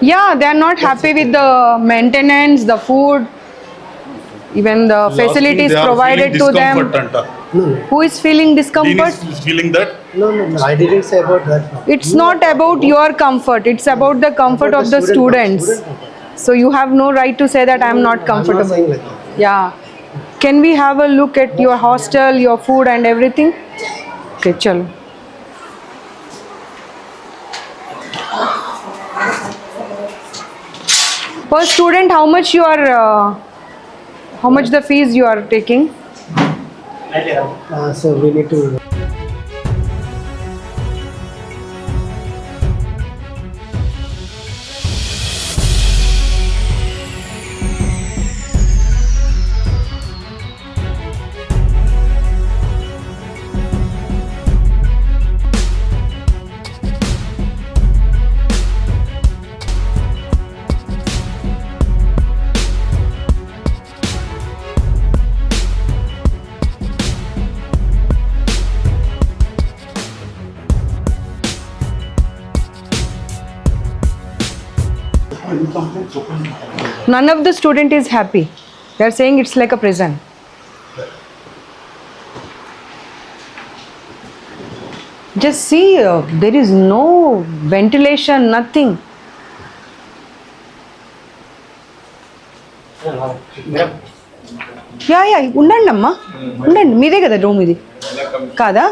Yeah, they are not happy with the maintenance, the food, even the facilities They are provided feeling to them. discomfort anta. No, no, Who is feeling Dean discomfort? is feeling that no, no, no. I didn't say about that. It's not about your comfort, it's about the comfort About of the the student students. comfort, student So you have no right to say that I'm not I'm not comfortable. saying like that. Yeah. Can we have a look at your hostel, your food and everything? Okay, chalo. पर student how much you are how much the fees you are taking sir we need to None of the student is happy. They are saying it's like a prison. Just see, uh, there is no ventilation, nothing. Yeah yeah ఉండండి అమ్మా ఉండండి మీదే కదా room ఇది కాదా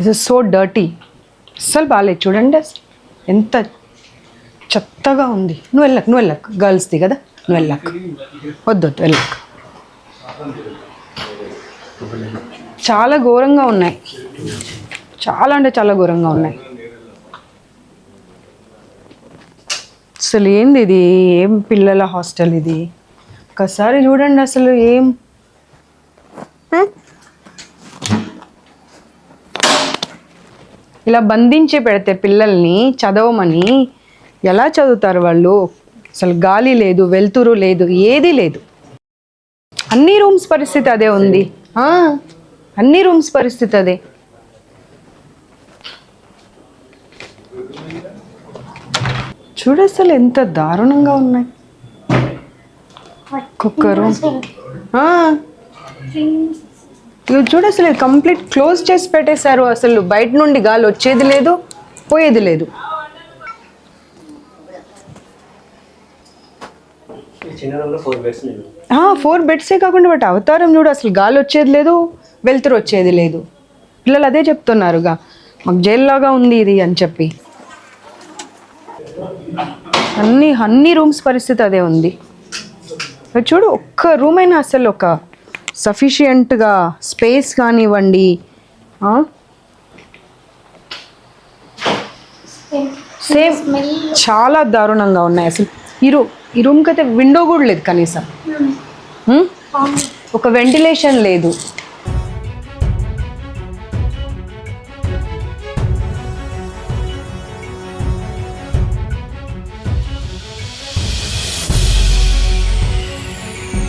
this is so dirty అస్సలు బాగాలేదు చూడండి ఎంత చెత్తగా ఉంది. నువ్వు వెళ్ళకు నువ్వు వెళ్ళకు. గర్ల్స్ది కదా నువ్వు వెళ్ళకు. వద్దు వద్దు వెళ్ళకు. చాలా ఘోరంగా ఉన్నాయి. చాలా అంటే చాలా ఘోరంగా ఉన్నాయి. అసలు ఏంది ఇది? ఏం పిల్లల హాస్టల్ ఇది? ఒకసారి చూడండి అసలు ఏం ఇలా బంధించి పెడితే పిల్లల్ని చదవమని ఎలా చదువుతారు వాళ్ళు? అసలు గాలి లేదు వెలుతురు లేదు ఏది లేదు. అన్ని రూమ్స్ పరిస్థితి అదే ఉంది. ఆ, అన్ని రూమ్స్ పరిస్థితి అదే. చూడు అసలు ఎంత దారుణంగా ఉన్నాయి. ఒక్కొక్క రూమ్. ఇవి చూడు అసలు కంప్లీట్ క్లోజ్ చేసి పెట్టేశారు అసలు. బయట నుండి గాలి వచ్చేది లేదు పోయేది లేదు. ఫోర్ బెడ్స్ కాకుండా బట్ అవతారం చూడు అసలు గాలి వచ్చేది లేదు వెలుతురు వచ్చేది లేదు. పిల్లలు అదే చెప్తున్నారుగా మాకు జైల్లాగా ఉంది ఇది అని చెప్పి. అన్ని అన్ని రూమ్స్ పరిస్థితి అదే ఉంది. చూడు ఒక్క రూమ్ అయినా అసలు ఒక సఫిషియంట్గా స్పేస్ కానివ్వండి ఆ? సేమ్ చాలా దారుణంగా ఉన్నాయి అసలు ఈ రూమ్ ఈ రూమ్కి అయితే విండో కూడా లేదు కనీసం హ్మ్? ఒక వెంటిలేషన్ లేదు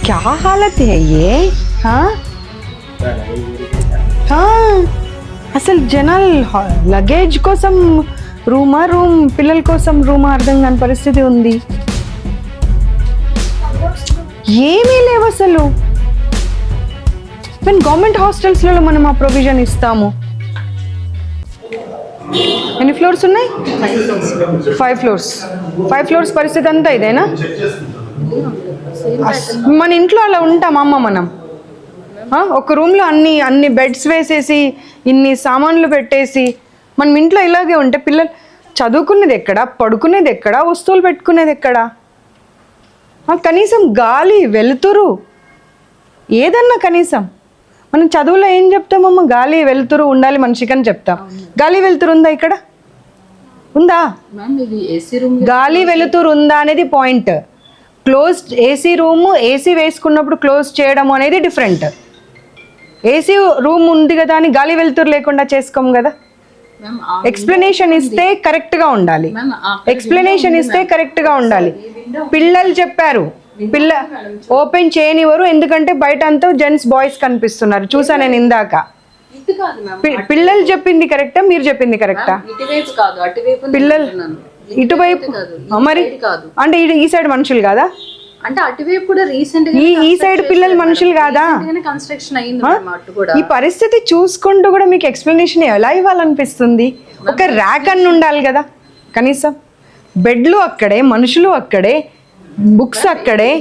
क्या हालत है ये हाँ हाँ అసలు జనాలు లగేజ్ కోసం రూమా రూమ్ పిల్లల కోసం రూమా అర్థం కాని పరిస్థితి ఉంది. ఏమీ లేవు అసలు. మేము గవర్నమెంట్ హాస్టల్స్లలో మనం ఆ ప్రొవిజన్ ఇస్తాము. ఎన్ని ఫ్లోర్స్ ఉన్నాయి? ఫైవ్ ఫ్లోర్స్ ఫైవ్ ఫ్లోర్స్ పరిస్థితి అంతా ఇదేనా? మన ఇంట్లో అలా ఉంటాం అమ్మ మనం. ఒక రూమ్లో అన్ని అన్ని బెడ్స్ వేసేసి ఇన్ని సామాన్లు పెట్టేసి మనం ఇంట్లో ఇలాగే ఉంటే పిల్లలు చదువుకునేది ఎక్కడ పడుకునేది ఎక్కడ వస్తువులు పెట్టుకునేది ఎక్కడ? కనీసం గాలి వెలుతురు ఏదన్నా కనీసం. మనం చదువులో ఏం చెప్తామమ్మ? గాలి వెలుతురు ఉండాలి మనిషికి అని చెప్తాం. గాలి వెలుతురు ఉందా ఇక్కడ? ఉందా? గాలి వెలుతురు ఉందా అనేది point close AC room AC వేసుకున్నప్పుడు క్లోజ్ చేయడం అనేది డిఫరెంట్ ఏసీ రూమ్ ఉంది కదా అని గాలి వెలుతురు లేకుండా చేసుకోం కదా? ఎక్స్ప్లెనేషన్ ఇస్తే కరెక్ట్గా ఉండాలి. ఎక్స్ప్లెనేషన్ ఇస్తే కరెక్ట్గా ఉండాలి. పిల్లలు చెప్పారు. పిల్ల ఓపెన్ చేయనివ్వరు ఎందుకంటే బయట అంతా జెంట్స్ బాయ్స్ కనిపిస్తున్నారు. చూసా నేను ఇందాక. పిల్లలు చెప్పింది కరెక్టా మీరు చెప్పింది కరెక్టా పిల్లలు. ఇటువైపు మరి అంటే ఈ సైడ్ మనుషులు కాదా? అంటే అటువైపు కూడా రీసెంట్ ఈ ఈ సైడ్ పిల్లలు మనుషులు కాదా? కన్స్ట్రక్షన్ అయింది అటు కూడా. ఈ పరిస్థితి చూసుకుంటూ కూడా మీకు ఎక్స్ప్లెనేషన్ ఎలా ఇవ్వాలనిపిస్తుంది? ఒక ర్యాక్ అన్ని ఉండాలి కదా. కనీసం బెడ్లు అక్కడే మనుషులు అక్కడే బుక్స్ అక్కడే.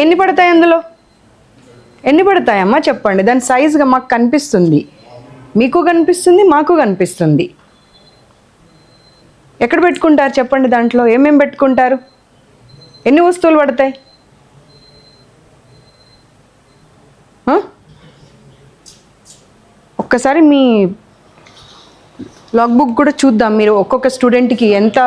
ఎన్ని పడతాయి అందులో? ఎన్ని పడతాయమ్మా చెప్పండి. దాని సైజుగా మాకు కనిపిస్తుంది. మీకు కనిపిస్తుంది మాకు కనిపిస్తుంది. ఎక్కడ పెట్టుకుంటారు చెప్పండి దాంట్లో? ఏమేమి పెట్టుకుంటారు? ఎన్ని వస్తువులు పడతాయి? ఒక్కసారి మీ లాగ్ బుక్ కూడా చూద్దాం. మీరు ఒక్కొక్క స్టూడెంట్కి ఎంత